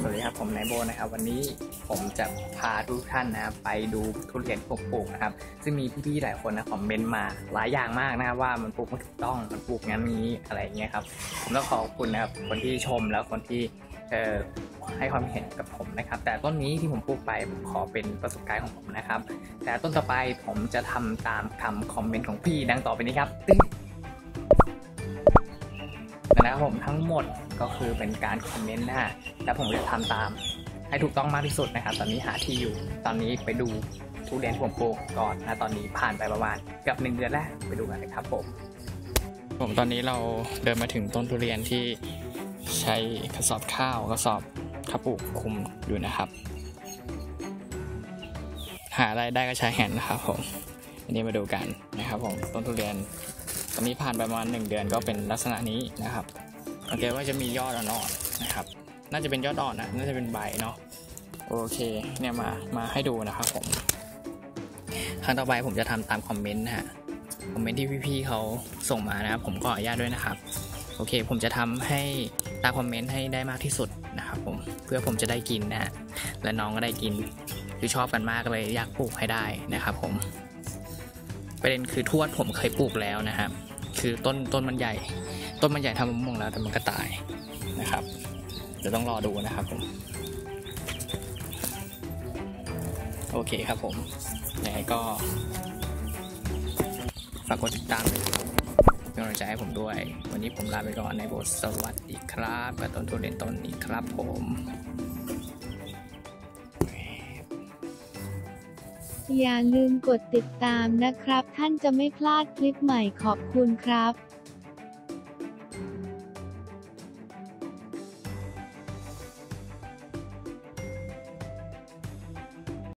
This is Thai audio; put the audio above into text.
สวัสดีครับผมนายโบนะครับ วันนี้ผมจะพาทุกท่านนะครับไปดูทุเรียนผมปลูกนะครับ ซึ่งมีพี่ๆหลายคนนะคอมเมนต์มาหลายอย่างมากนะครับว่ามันปลูกไม่ถูกต้องมันปลูกงั้นนี้อะไรเงี้ยครับผมต้องขอบคุณนะครับคนที่ชมแล้วคนที่เอ่อให้ความเห็นกับผมนะครับ แต่ต้นนี้ที่ผมปลูกไปผมขอเป็นประสบการณ์ของผมนะครับ แต่ต้นต่อไปผมจะทำตามคำคอมเมนต์ของพี่ดังต่อไปนี้ครับตึ้ง นะครับผมทั้งหมดก็คือเป็นการคอมเมนต์นะฮะแล้วผมจะทำตามให้ถูกต้องมากที่สุดนะครับ ตอนนี้หาที่อยู่ ตอนนี้ไปดูทุเรียนที่ผมปลูกก่อนนะตอนนี้ผ่านไปประมาณกับหนึ่งเดือนแล้วไปดูกันเลยครับผมผมตอนนี้เราเดินมาถึงต้นทุเรียนที่ใช้กระสอบข้าวกระสอบข้าวปลูกคุมอยู่นะครับ หาอะไรได้ก็ใช้แฮนนะครับผมอันนี้มาดูกันนะครับผมต้นทุเรียน ตอนนี้ผ่านไปประมาณหนึ่งเดือนก็เป็นลักษณะนี้นะครับสังเกตว่าจะมียอดอ่อนๆนะครับ น่าจะเป็นยอดอ่อนนะน่าจะเป็นใบเนาะโอเคเนี่ยมามาให้ดูนะครับผมครั้งต่อไปผมจะทำตามคอมเมนต์นะฮะคอมเมนต์ที่พี่ๆเขาส่งมานะครับผมก็อนุญาตด้วยนะครับ โอเค ผมจะทำให้ตามคอมเมนต์ให้ได้มากที่สุดนะครับผมเพื่อผมจะได้กินนะฮะและน้องก็ได้กินคือชอบกันมากเลยอยากปลูกให้ได้นะครับผม ประเด็นคือทวดผมเคยปลูกแล้วนะครับ คือต้นต้นมันใหญ่ ต้นมันใหญ่ทำมะม่วงแล้วแต่มันก็ตายนะครับเดี๋ยวต้องรอดูนะครับผมโอเคครับผมยังไงก็ฝากกดติดตามเป็นกำลังใจให้ผมด้วย วันนี้ผมลาไปก่อนในบทสวัสดีครับกับต้นทุเรียนต้นนี้ครับผม อย่าลืมกดติดตามนะครับ ท่านจะไม่พลาดคลิปใหม่ขอบคุณครับ